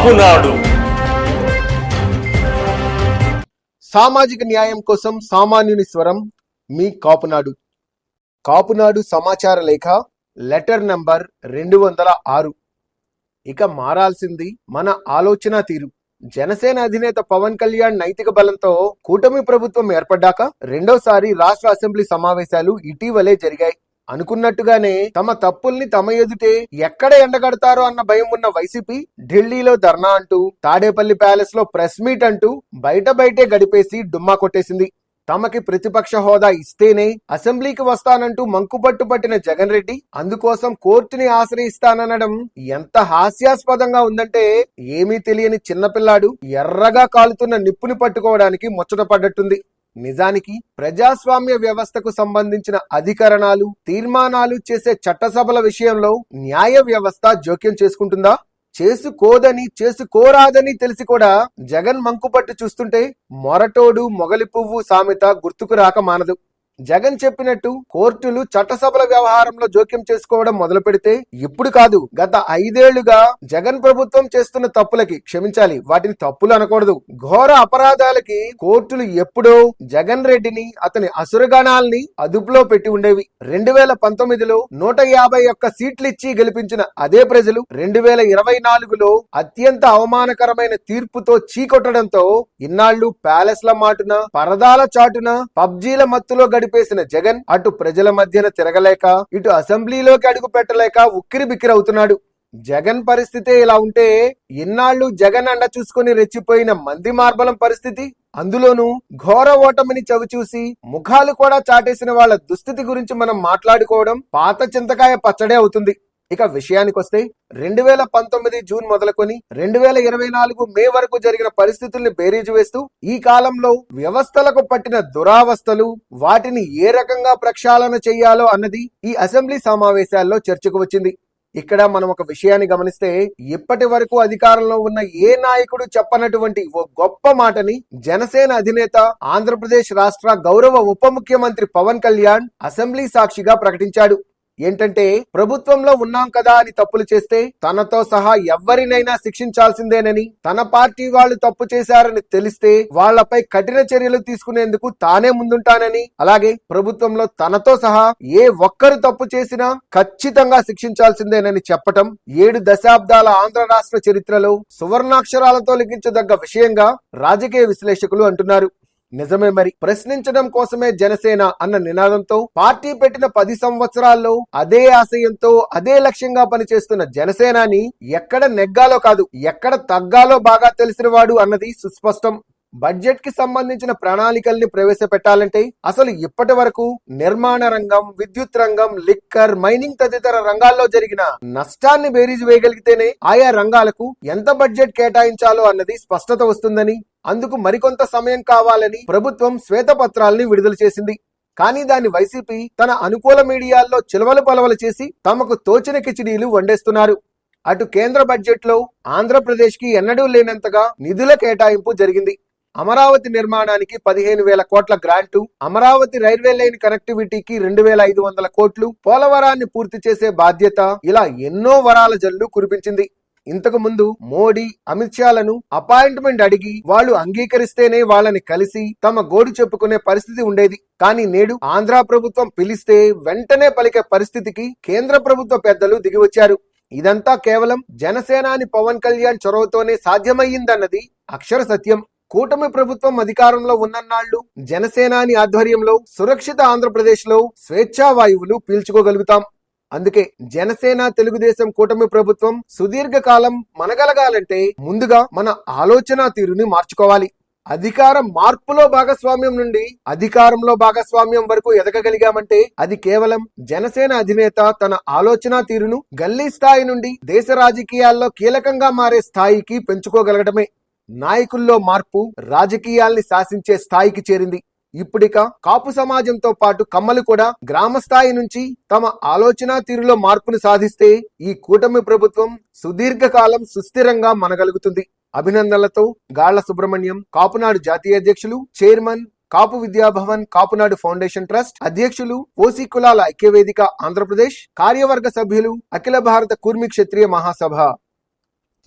కాపునాడు సామాజిక న్యాయం కోసం సామాన్యుని స్వరం మీ కాపునాడు. కాపునాడు సమాచార లేఖ లెటర్ నంబర్ రెండు వందల ఆరు. ఇక మారాల్సింది మన ఆలోచన తీరు. జనసేన అధినేత పవన్ కళ్యాణ్ నైతిక బలంతో కూటమి ప్రభుత్వం ఏర్పడ్డాక రెండోసారి రాష్ట్ర అసెంబ్లీ సమావేశాలు ఇటీవలే జరిగాయి. అనుకున్నట్టుగానే తమ తప్పుల్ని తమ ఎదుటే ఎక్కడ ఎండగడతారో అన్న భయం ఉన్న వైసీపీ ఢిల్లీలో ధర్నా అంటూ తాడేపల్లి ప్యాలెస్లో ప్రెస్ మీట్ అంటూ బయట బయటే గడిపేసి డుమ్మా కొట్టేసింది. తమకి ప్రతిపక్ష హోదా ఇస్తేనే అసెంబ్లీకి వస్తానంటూ మంకుపట్టు పట్టిన జగన్ రెడ్డి అందుకోసం కోర్టుని ఆశ్రయిస్తాననడం ఎంత హాస్యాస్పదంగా ఉందంటే ఏమీ తెలియని చిన్నపిల్లాడు ఎర్రగా కాలుతున్న నిప్పుని పట్టుకోవడానికి ముచ్చట పడ్డట్టుంది. నిజానికి ప్రజాస్వామ్య వ్యవస్థకు సంబంధించిన అధికరణాలు తీర్మానాలు చేసే చట్టసభల విషయంలో న్యాయ వ్యవస్థ జోక్యం చేసుకుంటుందా? చేసుకోదని చేసుకోరాదని తెలిసి కూడా జగన్ మంకుపట్టు చూస్తుంటే మొరటోడు మొగలి పువ్వు సామెత గుర్తుకు రాక మానదు. జగన్ చెప్పినట్టు కోర్టులు చట్టసభల వ్యవహారంలో జోక్యం చేసుకోవడం మొదలు పెడితే ఇప్పుడు కాదు గత ఐదేళ్ళుగా జగన్ ప్రభుత్వం చేస్తున్న తప్పులకి క్షమించాలి. వాటిని తప్పులు అనకూడదు. ఘోర అపరాధాలకి కోర్టులు ఎప్పుడో జగన్ రెడ్డిని అతని అసురగణాల్ని అదుపులో పెట్టి ఉండేవి. రెండు వేల పంతొమ్మిదిలో నూట యాభై ఒక్క సీట్లు ఇచ్చి గెలిపించిన అదే ప్రజలు రెండు వేల ఇరవై నాలుగులో అత్యంత అవమానకరమైన తీర్పుతో చీకొట్టడంతో ఇన్నాళ్ళు ప్యాలెస్ల మాటున పరదాల చాటున పబ్జీల మత్తులో గడిపి గడిపేసిన జగన్ అటు ప్రజల మధ్యన తిరగలేక ఇటు అసెంబ్లీలోకి అడుగు పెట్టలేక ఉక్కిరి బిక్కిరి అవుతున్నాడు. జగన్ పరిస్థితే ఇలా ఉంటే ఇన్నాళ్ళు జగన్ అండ చూసుకుని రెచ్చిపోయిన మంది మార్బలం పరిస్థితి? అందులోనూ ఘోర ఓటమిని చవిచూసి ముఖాలు కూడా చాటేసిన వాళ్ళ దుస్థితి గురించి మనం మాట్లాడుకోవడం పాత చింతకాయ పచ్చడే అవుతుంది. ఇక విషయానికి వస్తే రెండు వేల పంతొమ్మిది జూన్ మొదలుకొని రెండు వేల ఇరవై నాలుగు మే వరకు జరిగిన పరిస్థితుల్ని బేరీజు వేస్తూ ఈ కాలంలో వ్యవస్థలకు పట్టిన దురావస్థలు వాటిని ఏ రకంగా ప్రక్షాళన చేయాలో అన్నది ఈ అసెంబ్లీ సమావేశాల్లో చర్చకు వచ్చింది. ఇక్కడ మనం ఒక విషయాన్ని గమనిస్తే ఇప్పటి వరకు అధికారంలో ఉన్న ఏ నాయకుడు చెప్పనటువంటి ఓ గొప్ప మాటని జనసేన అధినేత ఆంధ్రప్రదేశ్ రాష్ట్ర గౌరవ ఉప ముఖ్యమంత్రి పవన్ కళ్యాణ్ అసెంబ్లీ సాక్షిగా ప్రకటించాడు. ఏంటంటే ప్రభుత్వంలో ఉన్నాం కదా అని తప్పులు చేస్తే తనతో సహా ఎవరినైనా శిక్షించాల్సిందేనని తన పార్టీ వాళ్ళు తప్పు చేశారని తెలిస్తే వాళ్ళపై కఠిన చర్యలు తీసుకునేందుకు తానే ముందుంటానని అలాగే ప్రభుత్వంలో తనతో సహా ఏ ఒక్కరు తప్పు చేసినా ఖచ్చితంగా శిక్షించాల్సిందేనని చెప్పటం ఏడు దశాబ్దాల ఆంధ్ర రాష్ట్ర చరిత్రలో సువర్ణాక్షరాలతో లిఖించదగ్గ విషయంగా రాజకీయ విశ్లేషకులు అంటున్నారు. నిజమే మరి. ప్రశ్నించడం కోసమే జనసేన అన్న నినాదంతో పార్టీ పెట్టిన పది సంవత్సరాల్లో అదే ఆశయంతో అదే లక్ష్యంగా పనిచేస్తున్న జనసేనాని ఎక్కడ నెగ్గాలో కాదు ఎక్కడ తగ్గాలో బాగా తెలిసిన వాడు అన్నది సుస్పష్టం. బడ్జెట్కి సంబంధించిన ప్రణాళికల్ని ప్రవేశపెట్టాలంటే అసలు ఇప్పటి వరకు నిర్మాణ రంగం విద్యుత్ రంగం లిక్కర్ మైనింగ్ తదితర రంగాల్లో జరిగిన నష్టాన్ని బేరీజు వేయగలిగితేనే ఆయా రంగాలకు ఎంత బడ్జెట్ కేటాయించాలో అన్నది స్పష్టత వస్తుందని అందుకు మరికొంత సమయం కావాలని ప్రభుత్వం శ్వేతపత్రాల్ని విడుదల చేసింది. కానీ దాన్ని వైసీపీ తన అనుకూల మీడియాల్లో చిలవలు పలవలు చేసి తమకు తోచిన కిచిడీలు వండేస్తున్నారు. అటు కేంద్ర బడ్జెట్లో ఆంధ్రప్రదేశ్కి ఎన్నడూ లేనంతగా నిధుల కేటాయింపు జరిగింది. అమరావతి నిర్మాణానికి పదిహేను వేల కోట్ల గ్రాంటు అమరావతి రైల్వే లైన్ కనెక్టివిటీకి రెండు వేల ఐదు వందల కోట్లు పోలవరాన్ని పూర్తి చేసే బాధ్యత ఇలా ఎన్నో వరాల జల్లు కురిపించింది. ఇంతకు ముందు మోడీ అమిత్ షాలను అపాయింట్మెంట్ అడిగి వాళ్ళు అంగీకరిస్తేనే వాళ్ళని కలిసి తమ గోడు చెప్పుకునే పరిస్థితి ఉండేది. కానీ నేడు ఆంధ్ర ప్రభుత్వం పిలిస్తే వెంటనే పలికే పరిస్థితికి కేంద్ర ప్రభుత్వ పెద్దలు దిగివచ్చారు. ఇదంతా కేవలం జనసేనాని పవన్ కళ్యాణ్ చొరవతోనే సాధ్యమయ్యిందన్నది అక్షర సత్యం. కూటమి ప్రభుత్వం అధికారంలో ఉన్నన్నాళ్ళు జనసేనాని ఆధ్వర్యంలో సురక్షిత ఆంధ్రప్రదేశ్లో స్వేచ్ఛా వాయువులు పీల్చుకోగలుగుతాం. అందుకే జనసేన తెలుగుదేశం కూటమి ప్రభుత్వం సుదీర్ఘకాలం మనగలగాలంటే ముందుగా మన ఆలోచన తీరుని మార్చుకోవాలి. అధికారం మార్పులో భాగస్వామ్యం నుండి అధికారంలో భాగస్వామ్యం వరకు ఎదగగలిగామంటే అది కేవలం జనసేన అధినేత తన ఆలోచన తీరును గల్లీ స్థాయి నుండి దేశ రాజకీయాల్లో కీలకంగా మారే స్థాయికి పెంచుకోగలగడమే నాయకుల్లో మార్పు రాజకీయాల్ని శాసించే స్థాయికి చేరింది. ఇప్పుడిక కాపు సమాజంతో పాటు కమ్మలు కూడా గ్రామ స్థాయి నుంచి తమ ఆలోచన తీరులో మార్పును సాధిస్తే ఈ కూటమి ప్రభుత్వం సుదీర్ఘకాలం సుస్థిరంగా మనగలుగుతుంది. అభినందనలతో గాళ్ళ సుబ్రహ్మణ్యం కాపునాడు జాతీయ అధ్యక్షులు chairman Kapu Vidyabhavan Kapunadu foundation trust అధ్యక్షులు ఓసీ కులాల ఐక్యవేదిక ఆంధ్రప్రదేశ్ కార్యవర్గ సభ్యులు అఖిల భారత కూర్మి క్షత్రియ మహాసభ.